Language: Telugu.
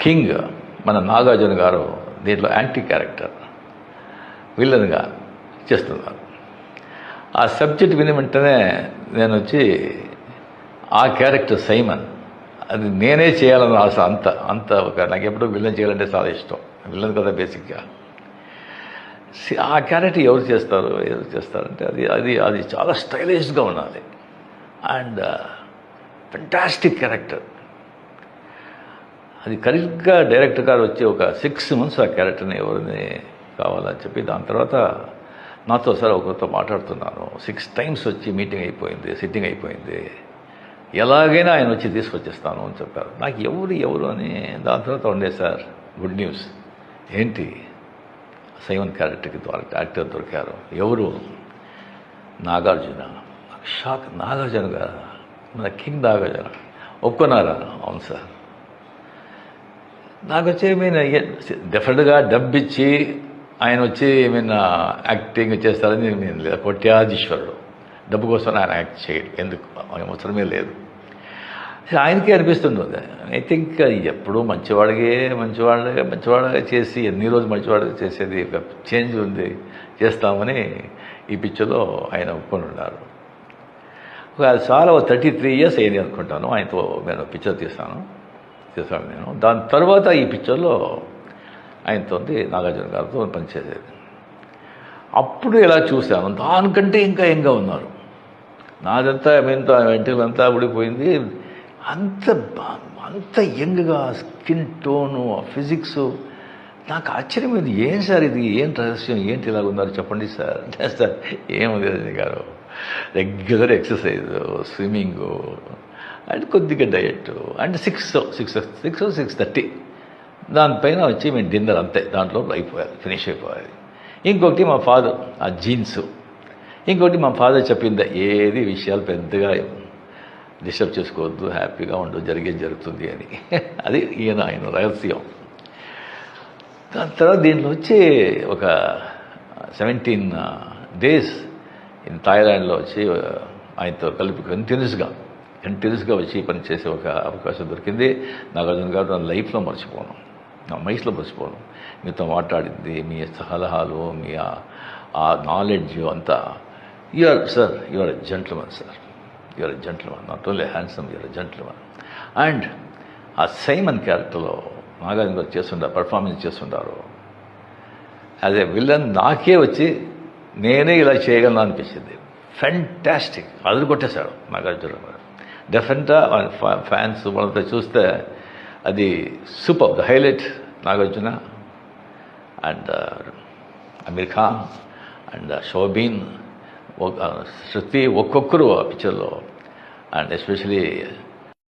కింగ్ మన నాగార్జున గారు దీంట్లో యాంటీ క్యారెక్టర్. విలన్గా చేస్తున్నారు. ఆ సబ్జెక్ట్ విని వెంటనే నేను వచ్చి ఆ క్యారెక్టర్ సైమన్ అది నేనే చేయాలని ఆశ అంత అంత ఒక నాకు ఎప్పుడూ విలన్ చేయాలంటే చాలా ఇష్టం. విలన్ కదా బేసిక్గా. ఆ క్యారెక్టర్ ఎవరు చేస్తారు ఎవరు చేస్తారంటే అది అది అది చాలా స్టైలిష్గా ఉండాలి. And fantastic character. అది కరెక్ట్గా డైరెక్టర్ గారు వచ్చి ఒక సిక్స్ మంత్స్ ఆ క్యారెక్టర్ని ఎవరిని కావాలని చెప్పి దాని తర్వాత నాతో సార్ ఒకరితో మాట్లాడుతున్నాను సిక్స్ టైమ్స్ వచ్చి మీటింగ్ అయిపోయింది సిట్టింగ్ అయిపోయింది. ఎలాగైనా ఆయన వచ్చి తీసుకొచ్చేస్తాను అని చెప్పారు. నాకు ఎవరు ఎవరు అని దాని తర్వాత ఉండే సార్ గుడ్ న్యూస్. ఏంటి? సైవన్ క్యారెక్టర్కి ద్వారా యాక్టర్ దొరికారు. ఎవరు? నాగార్జున. షాక్. నాగార్జున గారు మన కింగ్ నాగార్జున. ఒప్పుకున్నారా? అవును సార్. నాకు వచ్చి ఏమైనా డెఫినెట్గా డబ్బు ఇచ్చి ఆయన వచ్చి ఏమైనా యాక్టింగ్ చేస్తారని నేను లేదు కొట్యాధీశ్వరుడు. డబ్బు కోసం ఆయన యాక్ట్ చేయడు. ఎందుకు? ఆయన అవసరమే లేదు. ఆయనకే అనిపిస్తుంది. ఐ థింక్ ఎప్పుడూ మంచివాడిగే మంచివాడిగా మంచివాడిగా చేసి ఎన్ని రోజులు మంచివాడిగా చేసేది చేంజ్ ఉంది చేస్తామని ఈ పిక్చర్లో ఆయన ఒప్పుకొని ఉన్నారు. ఒక చాలా థర్టీ త్రీ ఇయర్స్ అయింది అనుకుంటాను. ఆయనతో నేను పిక్చర్ తీస్తాను. చేశాను నేను. దాని తర్వాత ఈ పిక్చర్లో ఆయనతో నాగార్జున గారితో పనిచేసేది. అప్పుడు ఇలా చూశాను? దానికంటే ఇంకా ఎంగా ఉన్నారు. నాదంతా ఎంతో వెంటలంతా ఊడిపోయింది. అంత బా- అంత యంగ్గా స్కిన్ టోను ఫిజిక్స్. నాకు ఆశ్చర్యమైంది ఏం సార్ ఇది? ఏం రహస్యం? ఏంటి ఇలాగ ఉన్నారు? చెప్పండి సార్. అంటే సార్ ఏముంది Rajini garu? Regular exercise swimming and కొద్దిగా diet and six six six six thirty దానిపైన వచ్చి మేము డిన్నర్ అంతే. దాంట్లో అయిపోయాలి ఫినిష్ అయిపోయాలి ఇంకొకటి మా ఫాదర్ ఆ జీన్స్ ఇంకొకటి మా ఫాదర్ చెప్పింది ఏది విషయాలు పెద్దగా డిస్టర్బ్ చేసుకోవద్దు హ్యాపీగా ఉండు జరిగేది జరుగుతుంది అని. అది ఈయన ఆయన రహస్యం. దాని తర్వాత దీంట్లో వచ్చి ఒక సెవెంటీన్ డేస్ ఇన్ థాయిలాండ్లో వచ్చి ఆయనతో కలిపి కంటిన్యూస్గా కంటిన్యూస్గా వచ్చి పని చేసే ఒక అవకాశం దొరికింది. నాగార్జున గారు నా లైఫ్లో మర్చిపోను. నా మైస్లో మర్చిపోను. మీతో మాట్లాడింది మీ సలహాలు మీ ఆ- నాలెడ్జ్ అంతా. You're sir you're a gentleman sir you're a gentleman not only handsome you're a gentleman and ఆ సైమన్ క్యారెక్టర్లో నాగార్జున గారు చేస్తుంటారు పర్ఫార్మెన్స్ చేస్తుంటారు. యాజ్ ఏ విలన్ నాకే వచ్చి నేనే ఇలా చేయగలను అనిపించింది. ఫ్యాంటాస్టిక్ అది కొట్టేశాడు నాగార్జున గారు. డెఫినెట్గా ఫ్యాన్స్ వాళ్ళతో చూస్తే అది super the highlight Nagarjuna and Aamir Khan and షోబీన్ Shruti ఒక్కొక్కరు ఆ పిక్చర్లో అండ్ ఎస్పెషలీ